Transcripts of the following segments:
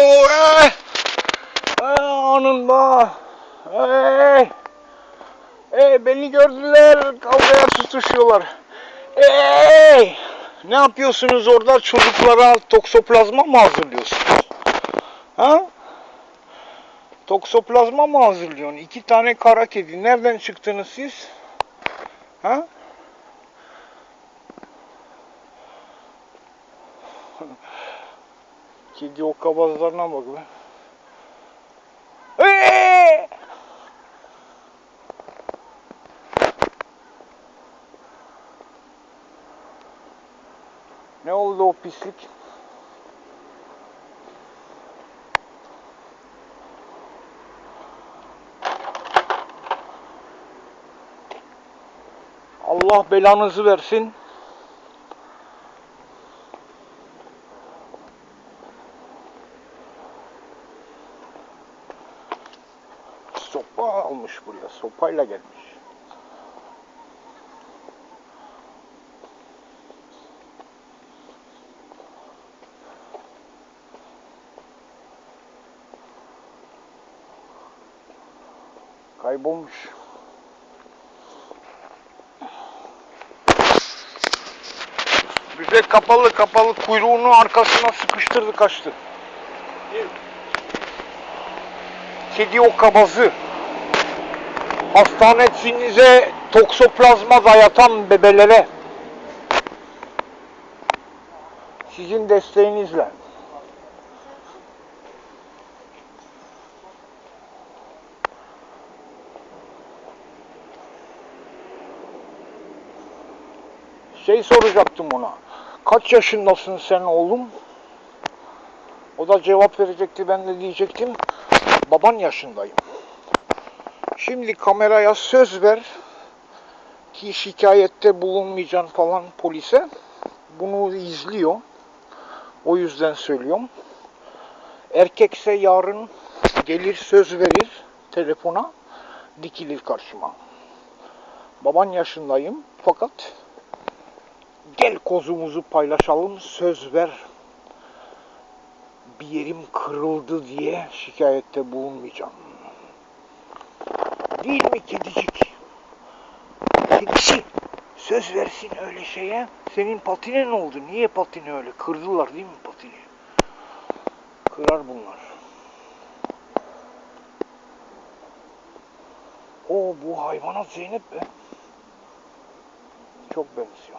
Ey! Ey anında. Ey! Ey beni gördüler. Kavgaya tutuşuyorlar. Ey! Ne yapıyorsunuz orada? Çocuklara toksoplazma mı hazırlıyorsunuz? Ha? Toksoplazma mı hazırlıyorsun? İki tane kara kedi. Nereden çıktınız siz? Ha? Kedi o kabazlarına bak be. Hey! Ne oldu o pislik? Allah belanızı versin. Sopa almış buraya. Sopayla gelmiş. Kaybolmuş. Bize kapalı kapalı kuyruğunu arkasına sıkıştırdı kaçtı. Kedi o kabazı. Hastanesinize toksoplazma dayatan bebelere sizin desteğinizle şey soracaktım ona. Kaç yaşındasın sen oğlum? O da cevap verecekti. Ben de diyecektim. Baban yaşındayım. Şimdi kameraya söz ver ki şikayette bulunmayacaksın falan polise. Bunu izliyor. O yüzden söylüyorum. Erkekse yarın gelir söz verir telefona dikilir karşıma. Baban yaşındayım fakat gel kozumuzu paylaşalım söz ver bir yerim kırıldı diye şikayette bulunmayacağım. Değil mi kedicik? Kedisi söz versin öyle şeye. Senin patine ne oldu? Niye patini öyle? Kırdılar değil mi patini? Kırar bunlar. O bu hayvanat Zeynep be. Çok benziyor.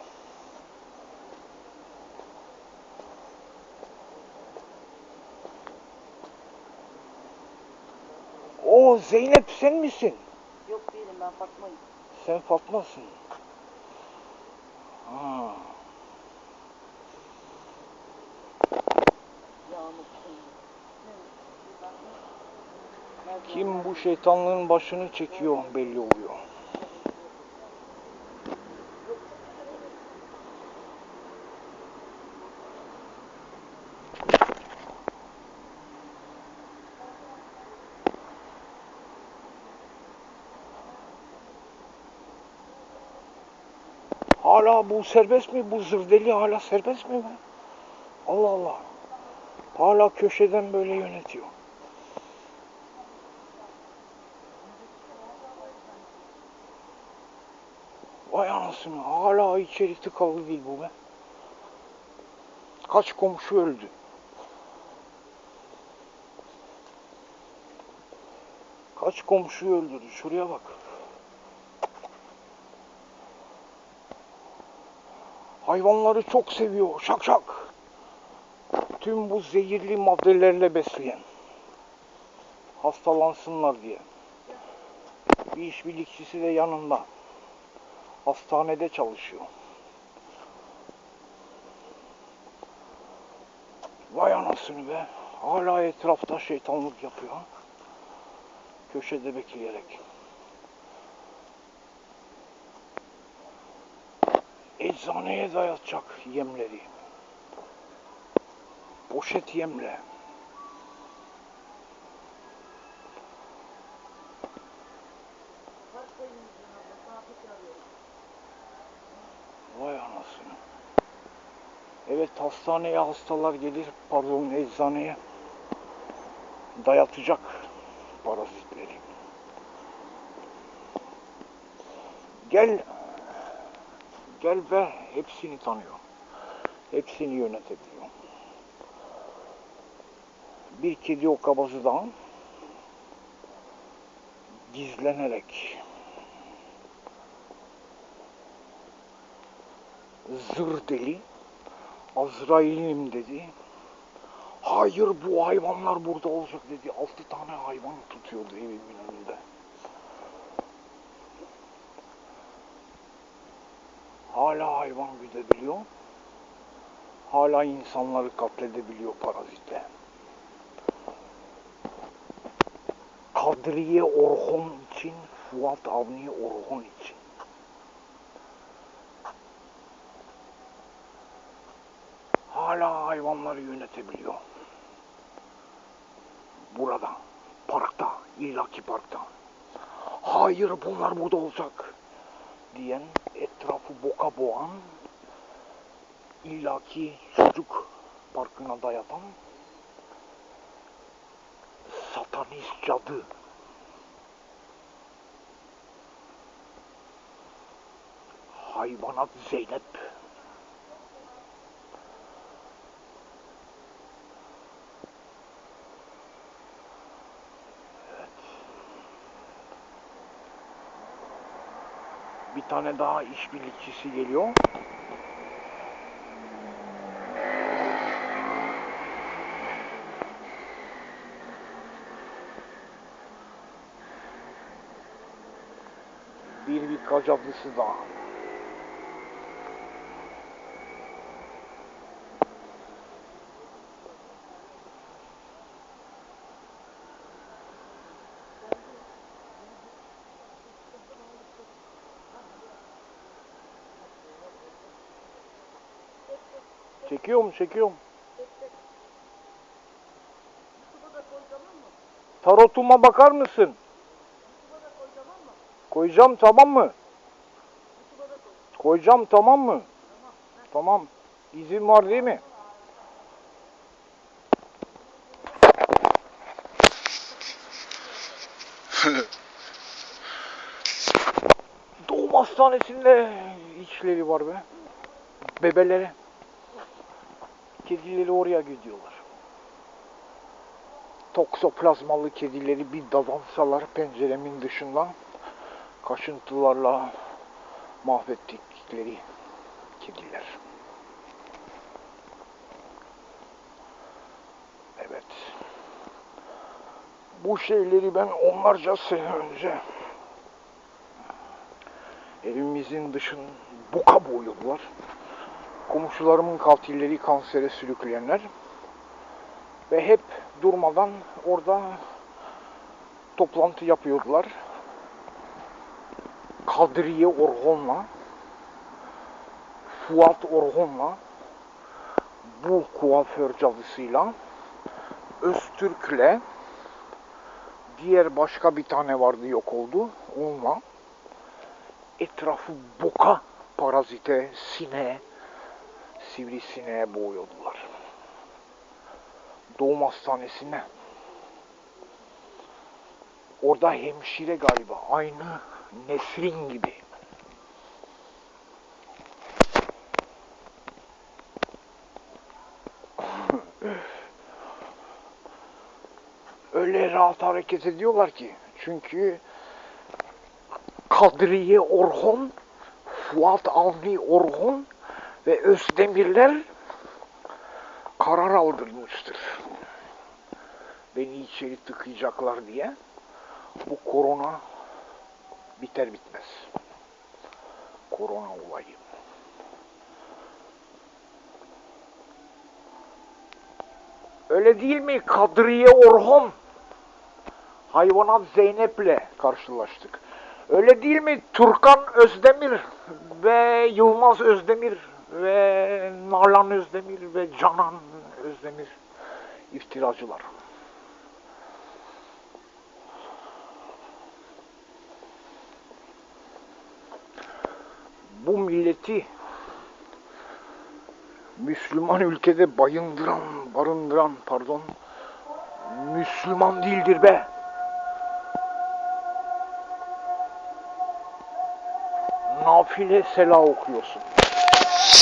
O Zeynep sen misin? Yok değilim ben Fatma'yım. Sen Fatma'sın. Ha. Kim bu şeytanlığın başını çekiyor belli oluyor. Hala bu serbest mi? Bu zırdeli hala serbest mi? be? Allah Allah. Hala köşeden böyle yönetiyor. Vay anasını hala içeri tıkalı değil bu be. Kaç komşu öldü. Kaç komşuyu öldürdü şuraya bak. Hayvanları çok seviyor şak şak. Tüm bu zehirli maddelerle besleyen. Hastalansınlar diye. Bir iş birlikçisi de yanında hastanede çalışıyor. Vay anasını be. Hala etrafta şeytanlık yapıyor. Köşede bekleyerek. Eczaneye dayatacak yemleri. Poşet yemle. Vay anasını. Evet hastaneye hastalar gelir. Pardon eczaneye. dayatacak parazitleri. Gel gel ve hepsini tanıyor. Hepsini yönetebiliyor. Bir kedi o kabazıdan gizlenerek zır deli Azrail'im dedi. Hayır bu hayvanlar burada olacak dedi. Altı tane hayvan tutuyordu evimin önünde. Hala hayvan güdebiliyor. Hala insanları katledebiliyor parazitle. Kadriye Orhon için, Fuat Avni Orhon için. Hala hayvanları yönetebiliyor. Burada, parkta, illaki parkta. Hayır bunlar burada olacak diyen, etrafı boka boğan, illaki çocuk parkına dayatan satanist cadı. Hayvanat Zeynep. Tane daha işbirlikçisi geliyor. Bir birkaç avlısı daha. Çekiyorum, çekiyorum. Tarotuma bakar mısın? Koyacağım tamam mı? Koyacağım tamam mı? Tamam. İzin var değil mi? Doğum hastanesinde içleri var be. Bebeleri. Kedileri oraya gidiyorlar. Toksoplazmalı kedileri bir dadansalar penceremin dışından kaşıntılarla mahvettikleri kediler. Evet. Bu şeyleri ben onlarca sene önce evimizin dışını buka boyadılar. Komşularımın katilleri kansere sürükleyenler ve hep durmadan orada toplantı yapıyordular. Kadriye Orhon'la Fuat Orhon'la bu kuaför cadısıyla Öztürk'le diğer başka bir tane vardı yok oldu onunla etrafı boka parazite, sineğe sivrisineğe boğuyordular. Doğum hastanesine. Orada hemşire galiba. Aynı Nesrin gibi. Öyle rahat hareket ediyorlar ki. Çünkü Kadriye Orhon, Fuat Avni Orhon ve Özdemirler karar aldırmıştır. Beni içeri tıkayacaklar diye. Bu korona biter bitmez. Korona olayı. Öyle değil mi Kadriye Orhon? Hayvanat Zeynep'le karşılaştık. Öyle değil mi Turkan Özdemir ve Yılmaz Özdemir ve Nalan Özdemir ve Canan Özdemir iftiracılar. Bu milleti Müslüman ülkede bayındıran, barındıran pardon Müslüman değildir be. Nafile sela okuyorsun.